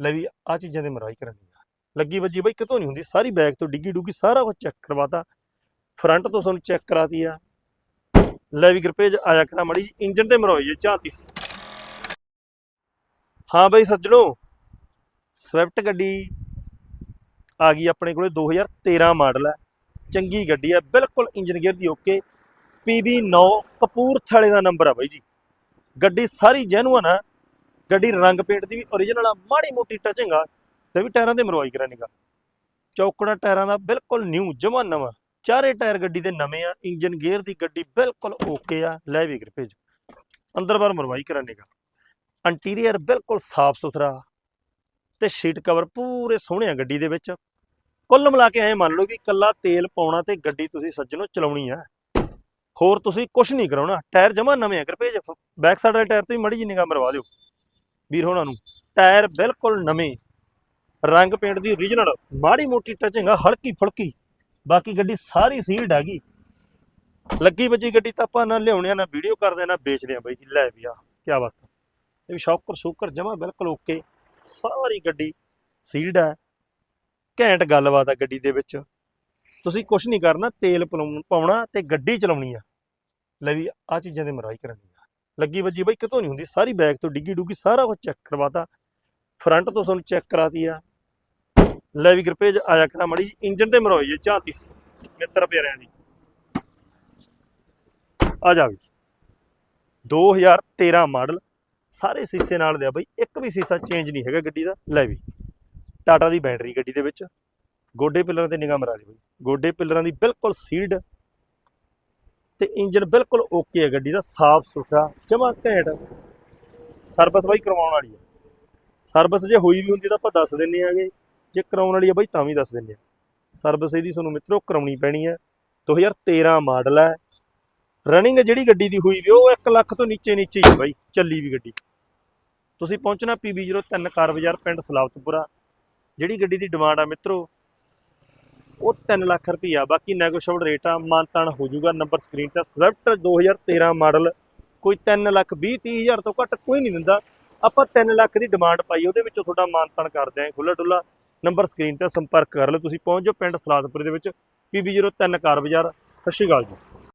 ਲੈ ਵੀ ਆ ਚੀਜ਼ਾਂ ਦੇ ਮਰਾਈ ਕਰਨੀ ਆ ਲੱਗੀ ਵੱਜੀ ਬਈ ਕਿਤੋਂ ਨਹੀਂ ਹੁੰਦੀ, ਸਾਰੀ ਬੈਗ ਤੋਂ ਡਿੱਗੀ ਡੁੱਗੀ ਸਾਰਾ ਕੁਝ ਚੈੱਕ ਕਰਵਾਤਾ। ਫਰੰਟ ਤੋਂ ਸਾਨੂੰ ਚੈੱਕ ਕਰਾਤੀ ਆ। ਲੈ ਵੀ ਗਰਪੇਜ ਆਇਆ ਕਰਾ ਮੜੀ ਇੰਜਨ ਤੇ ਮਰੋਈ ਜੇ ਝਾਤੀ ਸੀ। ਹਾਂ ਬਈ ਸੱਜਣੋ, ਸਵਿਫਟ ਗੱਡੀ ਆ ਗਈ ਆਪਣੇ ਕੋਲੇ 2013 ਮਾਡਲ ਹੈ ਚੰਗੀ ਗੱਡੀ ਹੈ ਬਿਲਕੁਲ ਇੰਜਨ ਗੇਅਰ ਦੀ ਓਕੇ PB9 ਕਪੂਰਥਲੇ ਦਾ ਨੰਬਰ ਆ ਬਾਈ ਜੀ। ਗੱਡੀ ਸਾਰੀ ਜੈਨੂਅਨ ਆ। ਗੱਡੀ ਰੰਗ ਪੇਂਟ ਦੀ ਵੀ origignal ਆ, ਮਾੜੀ ਮੋਟੀ ਟਚਿੰਗ ਆ, ਤੇ ਵੀ ਟਾਇਰਾਂ ਤੇ ਮਰਵਾਈ ਕਰਾਨੇਗਾ ਚੌਕੜਾ ਟਾਇਰਾਂ ਦਾ ਬਿਲਕੁਲ ਨਿਊ ਜਮਾ ਨਵਾਂ। ਚਾਰੇ ਟਾਇਰ ਗੱਡੀ ਦੇ ਨਵੇਂ ਆ ਇੰਜਨ ਗੇਅਰ ਦੀ ਗੱਡੀ ਬਿਲਕੁਲ ਓਕੇ ਆ, ਲੈ ਵੀ ਗਰ ਭੇਜ। ਅੰਦਰ ਬਾਹਰ ਮਰਵਾਈ ਕਰਾਨੇਗਾ ਇੰਟੀਰੀਅਰ ਬਿਲਕੁਲ ਸਾਫ਼ ਸੁਥਰਾ ਤੇ ਸ਼ੀਟ ਕਵਰ ਪੂਰੇ ਸੋਹਣੇ ਆ ਗੱਡੀ ਦੇ ਵਿੱਚ। ਕੁੱਲ ਮਿਲਾ ਕੇ ਐ ਮੰਨ ਲਓ ਵੀ ਕੱਲਾ ਤੇਲ ਪਾਉਣਾ ਤੇ ਗੱਡੀ ਤੁਸੀਂ ਸੱਜਣੋ ਚਲਾਉਣੀ ਆ। ਹੋਰ ਤੁਸੀਂ ਕੁਝ ਨਹੀਂ ਕਰਾਉਣਾ, ਟਾਇਰ ਜਮਾ ਨਵੇਂ ਆ ਕਰ ਭੇਜ। ਬੈਕ ਸਾਈਡ ਵਾਲੇ ਟਾਇਰ ਤੇ ਵੀ ਮੜੀ ਜੀ ਨਿਗਾਹ ਮਰਵਾ ਦਿਓ। ਵੀਰ ਹੋਣਾ ਨੂੰ। ਟਾਇਰ ਬਿਲਕੁਲ ਨਵੇਂ। ਰੰਗ ਪੇਂਟ ਦੀ origignal ਮਾੜੀ ਮੋਟੀ ਟਚਿੰਗ ਆ ਹਲਕੀ ਫੁਲਕੀ। ਬਾਕੀ ਗੱਡੀ ਸਾਰੀ ਸੀਲਡ ਹੈਗੀ। ਲੱਗੀ ਵੱਜੀ ਗੱਡੀ ਤਾਂ ਆਪਾਂ ਨਾ ਲਿਆਉਣੇ ਆ, ਨਾ ਵੀਡੀਓ ਕਰਦੇ ਆ, ਨਾ ਵੇਚਦੇ ਆ ਬਾਈ ਜੀ। ਲੈ ਵੀ ਆ ਕੀ ਬਾਤ ਆ। ਇਹ ਵੀ ਸ਼ੌਕਰ ਸ਼ੂਕਰ, ਜਮਾ ਬਿਲਕੁਲ ਓਕੇ ਸਾਰੀ ਗੱਡੀ ਸੀਲਡ ਹੈ। ਘੈਂਟ ਗੱਲਬਾਤ ਆ ਗੱਡੀ ਦੇ ਵਿੱਚ। ਤੁਸੀਂ ਕੁਝ ਨਹੀਂ ਕਰਨਾ, ਤੇਲ ਪਲਾਉਣ- ਪਾਉਣਾ ਤੇ ਗੱਡੀ ਚਲਾਉਣੀ ਆ। ਲੈ ਵੀ ਆ ਚੀਜ਼ਾਂ ਦੇ ਮਰਾਈ ਕਰਨੀ ਲੱਗੀ ਵੱਜੀ ਬਈ, ਕਿਤੋਂ ਨਹੀਂ ਹੁੰਦੀ, ਸਾਰੀ ਬੈਗ ਤੋਂ ਡਿੱਗੀ ਡੁੱਗੀ, ਸਾਰਾ ਕੁਝ ਚੈੱਕ ਕਰਵਾਤਾ। ਫਰੰਟ ਤੋਂ ਤੁਹਾਨੂੰ ਚੈੱਕ ਕਰਾਤੀ ਆ। ਲੈ ਵੀ ਗਰਪੇਜ ਆਇਆ ਕਰਾ ਮੜੀ ਇੰਜਨ ਤੇ ਮਰੋਈ ਜੇ ਝਾਤੀ ਮਿੱਤਰ ਪਿਆਰਿਆਂ ਦੀ। ਆ ਜਾ ਵੀ 2013 ਮਾਡਲ, ਸਾਰੇ ਸੀਸੇ ਨਾਲ ਦੇ ਆ ਬਈ, ਇੱਕ ਵੀ ਸੀਸਾ ਚੇਂਜ ਨਹੀਂ ਹੈਗਾ ਗੱਡੀ ਦਾ। ਲੈ ਵੀ, ਟਾਟਾ ਦੀ ਬੈਟਰੀ ਗੱਡੀ ਦੇ ਵਿੱਚ, ਗੋਡੇ ਪਿਲਰਾਂ ਤੇ ਨਿਗਾਹ ਮਰਾ ਦੇ ਬਾਈ। ਗੋਡੇ ਪਿਲਰਾਂ ਦੀ ਬਿਲਕੁਲ ਸੀਲਡ ਤੇ ਇੰਜਨ ਬਿਲਕੁਲ ਓਕੇ ਹੈ ਗੱਡੀ ਦਾ, ਸਾਫ਼ ਸੁਥਰਾ, ਜਮਾ ਘੈਂਟ। ਸਰਵਿਸ ਬਾਈ ਕਰਵਾਉਣ ਵਾਲੀ ਹੈ। ਸਰਵਿਸ ਜੇ ਹੋਈ ਵੀ ਹੁੰਦੀ ਤਾਂ ਆਪਾਂ ਦੱਸ ਦਿੰਨੇ ਆਗੇ ਜੇ ਕਰਾਉਣ ਵਾਲੀ ਹੈ ਬਾਈ ਤਾਂ ਵੀ ਦੱਸ ਦਿੰਨੇ ਆ ਸਰਵਿਸ ਇਹਦੀ ਤੁਹਾਨੂੰ ਮਿੱਤਰੋ ਕਰਾਉਣੀ ਪੈਣੀ ਹੈ। 2013 ਮਾਡਲ ਹੈ। ਰਨਿੰਗ ਜਿਹੜੀ ਗੱਡੀ ਦੀ ਹੋਈ ਵੀ, ਉਹ 1 ਲੱਖ ਤੋਂ ਨੀਚੇ ਨੀਚੇ ਹੀ ਹੈ ਬਾਈ, ਚੱਲੀ ਵੀ ਗੱਡੀ। ਤੁਸੀਂ ਪਹੁੰਚਣਾ PB03 ਕਾਰ ਬਾਜ਼ਾਰ ਪਿੰਡ ਸਲਾਵਤਪੁਰਾ ਜਿਹੜੀ ਗੱਡੀ ਦੀ ਡਿਮਾਂਡ ਆ ਮਿੱਤਰੋ ਉਹ 3 ਲੱਖ ਰੁਪਈਆ। ਬਾਕੀ ਨੈਗੋਸ਼ੀਏਬਲ ਰੇਟ ਆ, ਮਾਨਤਾਨ ਹੋ ਜਾਊਗਾ ਨੰਬਰ ਸਕਰੀਨ ਤੇ। ਸਵਿਫਟ 2013 ਮਾਡਲ ਕੋਈ 3 ਲੱਖ 20 30 ਹਜ਼ਾਰ ਤੋਂ ਘੱਟ ਕੋਈ ਨਹੀਂ ਦਿੰਦਾ। ਆਪਾਂ 3 ਲੱਖ ਦੀ ਡਿਮਾਂਡ ਪਾਈ, ਉਹਦੇ ਵਿੱਚੋਂ ਤੁਹਾਡਾ ਮਾਨਤਾਨ ਕਰਦੇ ਆਂ। ਖੁੱਲਾ ਡੁੱਲਾ ਨੰਬਰ ਸਕਰੀਨ ਤੇ ਸੰਪਰਕ ਕਰ ਲਓ। ਤੁਸੀਂ ਪਹੁੰਚ ਜਾਓ ਪਿੰਡ ਸਲਾਦਪੁਰ ਦੇ ਵਿੱਚ। PB03 ਕਾਰ ਬਾਜ਼ਾਰ ਸਤਿ ਸ਼੍ਰੀ ਅਕਾਲ ਜੀ।